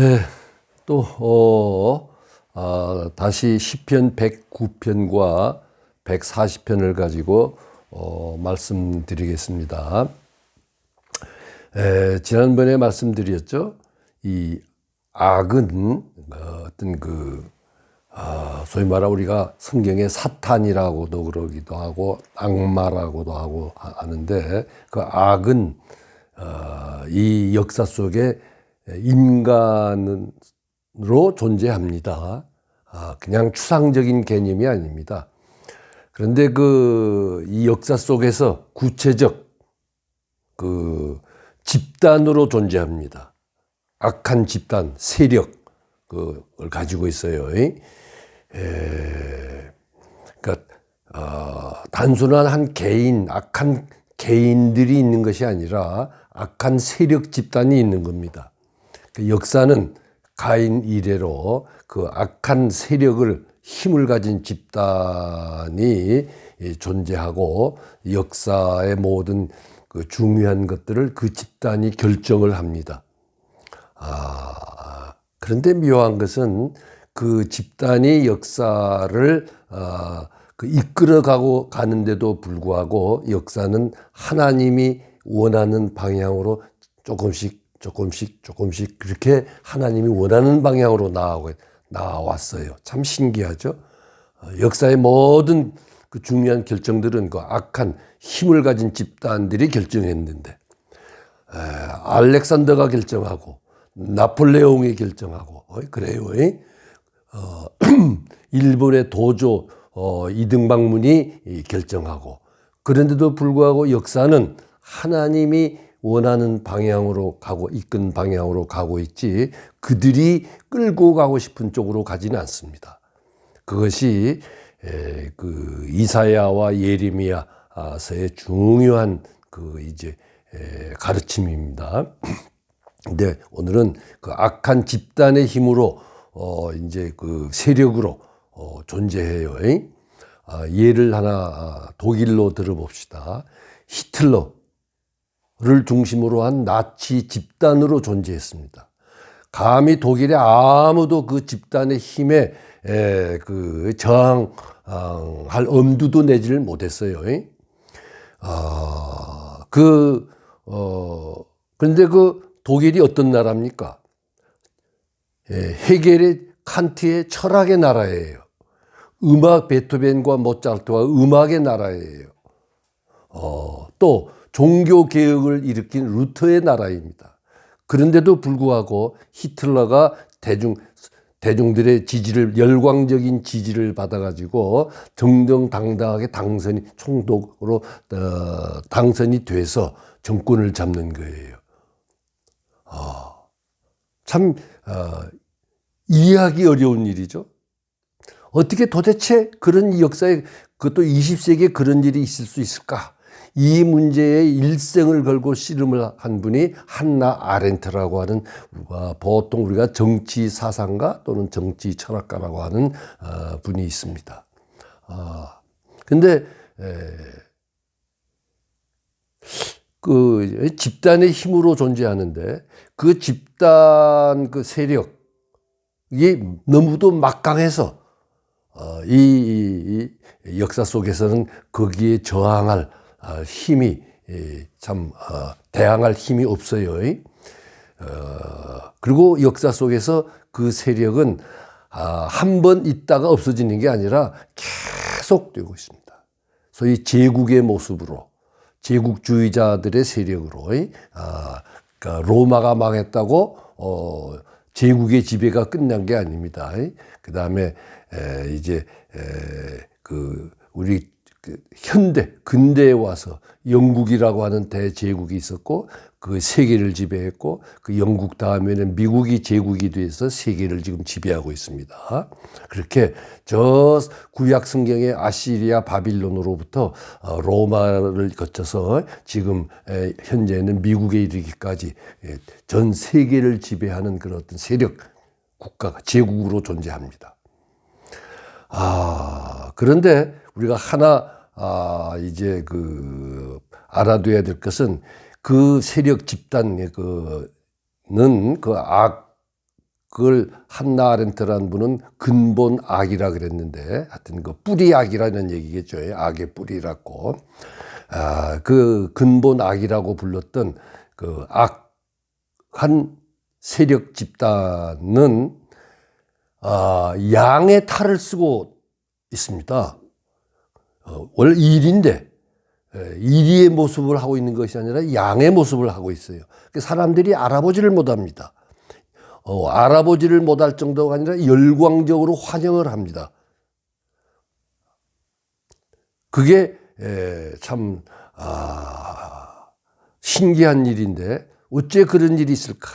예, 또, 어, 아, 다시 시편 109편과 140편을 가지고 어, 말씀드리겠습니다. 에, 지난번에 말씀드렸죠. 이 악은 어, 어떤 그 아, 소위 말하 우리가 성경에 사탄이라고도 그러기도 하고 악마라고도 하고 하는데 그 악은 어, 이 역사 속에 인간으로 존재합니다. 아, 그냥 추상적인 개념이 아닙니다. 그런데 그 이 역사 속에서 구체적 그 집단으로 존재합니다. 악한 집단, 세력, 그걸 가지고 있어요. 에, 그러니까 어, 단순한 한 개인, 악한 개인들이 있는 것이 아니라 악한 세력 집단이 있는 겁니다. 그 역사는 가인 이래로 그 악한 세력을 힘을 가진 집단이 존재하고 역사의 모든 그 중요한 것들을 그 집단이 결정을 합니다. 아, 그런데 묘한 것은 그 집단이 역사를 아, 그 이끌어가고 가는데도 불구하고 역사는 하나님이 원하는 방향으로 조금씩 조금씩 조금씩 그렇게 하나님이 원하는 방향으로 나아고 나왔어요. 참 신기하죠. 어, 역사의 모든 그 중요한 결정들은 그 악한 힘을 가진 집단들이 결정했는데 에, 알렉산더가 결정하고 나폴레옹이 결정하고 어, 그래요. 어, 일본의 도조 어, 이등방문이 결정하고 그런데도 불구하고 역사는 하나님이 원하는 방향으로 가고 이끈 방향으로 가고 있지 그들이 끌고 가고 싶은 쪽으로 가지는 않습니다. 그것이 그 이사야와 예레미야서의 중요한 그 이제 가르침입니다. 근데 오늘은 그 악한 집단의 힘으로 어 이제 그 세력으로 어 존재해요. 아, 예를 하나 아, 독일로 들어봅시다. 히틀러 를 중심으로 한 나치 집단으로 존재했습니다. 감히 독일에 아무도 그 집단의 힘에 에, 그 저항할 엄두도 내지를 못했어요. 아, 그, 어, 근데 그 독일이 어떤 나라입니까? 예, 헤겔의 칸트의 철학의 나라예요. 음악 베토벤과 모차르트와 음악의 나라예요. 어, 또 종교 개혁을 일으킨 루터의 나라입니다. 그런데도 불구하고 히틀러가 대중 대중들의 지지를 열광적인 지지를 받아가지고 정정당당하게 당선이 총독으로 어, 당선이 돼서 정권을 잡는 거예요. 아, 참 어, 이해하기 어려운 일이죠. 어떻게 도대체 그런 역사에 그것도 20세기에 그런 일이 있을 수 있을까? 이 문제에 일생을 걸고 씨름을 한 분이 한나 아렌트라고 하는 보통 우리가 정치 사상가 또는 정치 철학가라고 하는 어, 분이 있습니다. 아, 근데 그 집단의 힘으로 존재하는데 그 집단 그 세력이 너무도 막강해서 어, 이, 이 역사 속에서는 거기에 저항할 아, 힘이 참 어, 대항할 힘이 없어요. 어, 그리고 역사 속에서 그 세력은 아, 한번 있다가 없어지는 게 아니라 계속 되고 있습니다. 소위 제국의 모습으로 제국주의자들의 세력으로 아, 그러니까 로마가 망했다고 어, 제국의 지배가 끝난 게 아닙니다. 그 다음에 이제 그 우리 그 현대 근대에 와서 영국이라고 하는 대제국이 있었고 그 세계를 지배했고 그 영국 다음에는 미국이 제국이 돼서 세계를 지금 지배하고 있습니다. 그렇게 저 구약 성경의 아시리아 바빌론으로부터 어, 로마를 거쳐서 지금 현재는 미국에 이르기까지 전 세계를 지배하는 그런 어떤 세력 국가가 제국으로 존재합니다. 아 그런데 우리가 하나 아, 이제 그 알아둬야 될 것은 그 세력 집단 그는 그 악, 그걸 한나 아렌트라는 분은 근본 악이라 그랬는데 하여튼 그 뿌리 악이라는 얘기겠죠. 악의 뿌리라고. 아, 그 근본 악이라고 불렀던 그 악한 세력 집단은 아, 양의 탈을 쓰고 있습니다. 어, 원래 일인데 예, 이리의 모습을 하고 있는 것이 아니라 양의 모습을 하고 있어요. 그 사람들이 알아보지를 못합니다. 어, 알아보지를 못할 정도가 아니라 열광적으로 환영을 합니다. 그게 에, 참 아, 신기한 일인데 어째 그런 일이 있을까?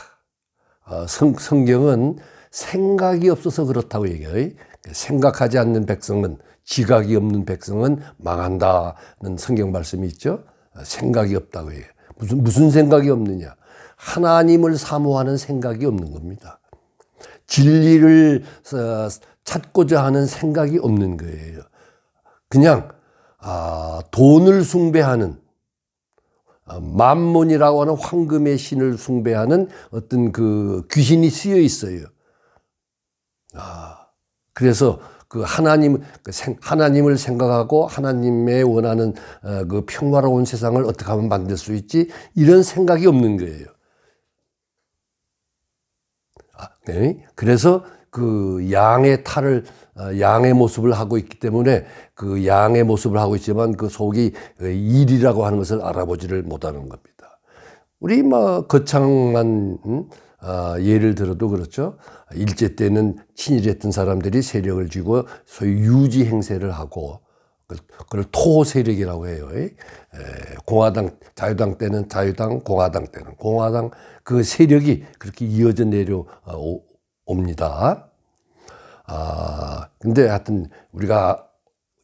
아, 성, 성경은 생각이 없어서 그렇다고 얘기해요. 생각하지 않는 백성은 지각이 없는 백성은 망한다는 성경 말씀이 있죠. 생각이 없다고 해요. 무슨 무슨 생각이 없느냐? 하나님을 사모하는 생각이 없는 겁니다. 진리를 어, 찾고자 하는 생각이 없는 거예요. 그냥 아, 돈을 숭배하는 어, 만몬이라고 하는 황금의 신을 숭배하는 어떤 그 귀신이 쓰여 있어요. 아, 그래서 그 하나님, 그 생- 하나님을 생각하고 하나님의 원하는 어, 그 평화로운 세상을 어떻게 하면 만들 수 있지? 이런 생각이 없는 거예요. 아, 네. 그래서 그 양의 탈을 어, 양의 모습을 하고 있기 때문에 그 양의 모습을 하고 있지만 그 속이 어, 일이라고 하는 것을 알아보지를 못하는 겁니다. 우리 뭐 거창한 음, 아, 예를 들어도 그렇죠. 일제 때는 친일했던 사람들이 세력을 쥐고 소위 유지 행세를 하고 그- 그걸 토호 세력이라고 해요. 에, 공화당, 자유당 때는 자유당, 공화당 때는 공화당 그 세력이 그렇게 이어져 내려 어. 아, 근데 하여튼 우리가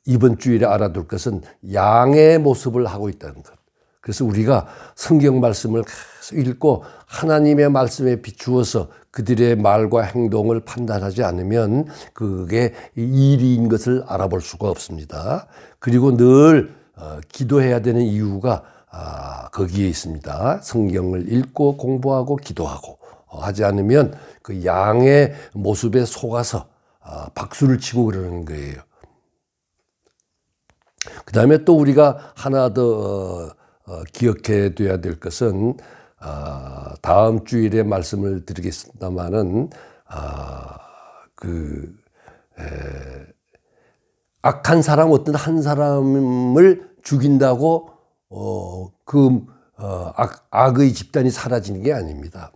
이번 주일에 알아둘 것은 양의 모습을 하고 있다는 것. 그래서 우리가 성경 말씀을 계속 읽고 하나님의 말씀에 비추어서 그들의 말과 행동을 판단하지 않으면 그게 일인 것을 알아볼 수가 없습니다. 그리고 늘 어, 기도해야 되는 이유가 아, 거기에 있습니다. 성경을 읽고 공부하고 기도하고 어, 하지 않으면 그 양의 모습에 속아서 아, 박수를 치고 그러는 거예요. 그 다음에 또 우리가 하나 더 어, 어, 기억해 둬야 될 것은 아, 다음 주일에 말씀을 드리겠습니다만은 아, 그 에, 악한 사람 어떤 한 사람을 죽인다고 어, 그 어, 악, 악의 집단이 사라지는 게 아닙니다.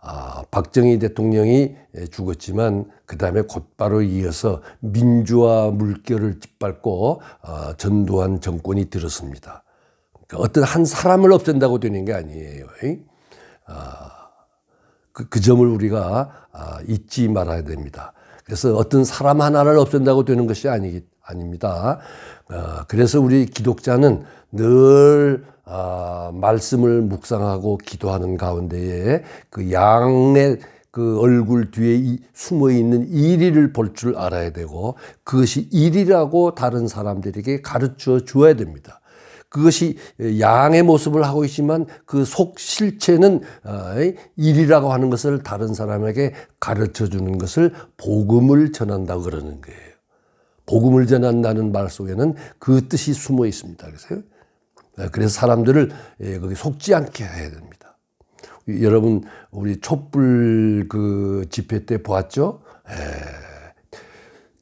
아, 박정희 대통령이 죽었지만 그 다음에 곧바로 이어서 민주화 물결을 짓밟고 어, 전두환 정권이 들었습니다. 어떤 한 사람을 없앤다고 되는 게 아니에요. 아, 그, 그 점을 우리가 아, 잊지 말아야 됩니다. 그래서 어떤 사람 하나를 없앤다고 되는 것이 아니, 아닙니다. 어, 그래서 우리 기독자는 늘 아, 말씀을 묵상하고 기도하는 가운데에 그 양의 그 얼굴 뒤에 이- 숨어 있는 일의를 볼 줄 알아야 되고 그것이 일이라고 다른 사람들에게 가르쳐 주어야 됩니다. 그것이 양의 모습을 하고 있지만 그 속 실체는 어, 일이라고 하는 것을 다른 사람에게 가르쳐 주는 것을 복음을 전한다고 그러는 거예요. 복음을 전한다는 말 속에는 그 뜻이 숨어 있습니다. 그래서 그래서 사람들을 예, 거기 속지 않게 해야 됩니다. 여러분 우리 촛불 그 집회 때 보았죠? 에,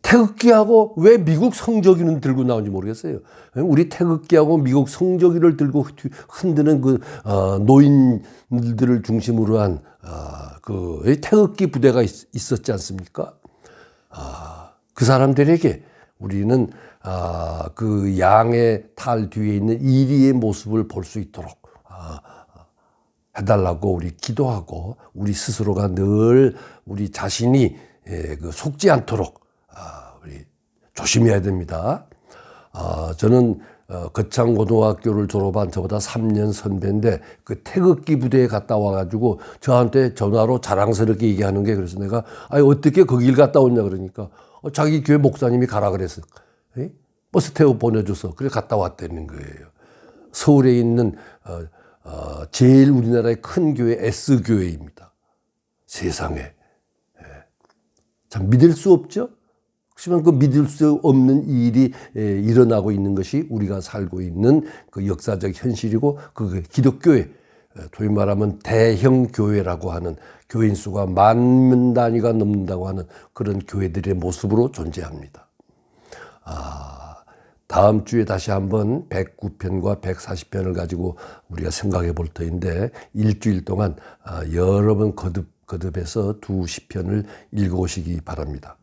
태극기하고 왜 미국 성조기는 들고 나온지 모르겠어요. 우리 태극기하고 미국 성조기를 들고 흔드는 그 어, 노인들을 중심으로 한그 태극기 부대가 있, 있었지 않습니까? 아, 그 사람들에게 우리는 아, 그 양의 탈 뒤에 있는 이리의 모습을 볼 수 있도록 아, 해달라고 우리 기도하고 우리 스스로가 늘 우리 자신이 예, 그 속지 않도록 아, 우리 조심해야 됩니다. 아, 저는 어, 거창고등학교를 졸업한 저보다 3년 선배인데 그 태극기 부대에 갔다 와가지고 저한테 전화로 자랑스럽게 얘기하는 게 그래서 내가 아니 어떻게 거길 갔다 왔냐 그러니까 어, 자기 교회 목사님이 가라 그랬어. 에? 버스 태워 보내줘서 그래 갔다 왔다는 거예요. 서울에 있는 어, 어, 제일 우리나라의 큰 교회 S 교회입니다. 세상에 예. 참 믿을 수 없죠. 하지만 그 믿을 수 없는 일이 에, 일어나고 있는 것이 우리가 살고 있는 그 역사적 현실이고 그 기독교회 에, 소위 말하면 대형 교회라고 하는 교인 수가 만 단위가 넘는다고 하는 그런 교회들의 모습으로 존재합니다. 아, 다음 주에 다시 한번 109편과 140편을 가지고 우리가 생각해 볼 터인데 일주일 동안 아, 여러 번 거듭 거듭해서 두 시편을 읽어오시기 바랍니다.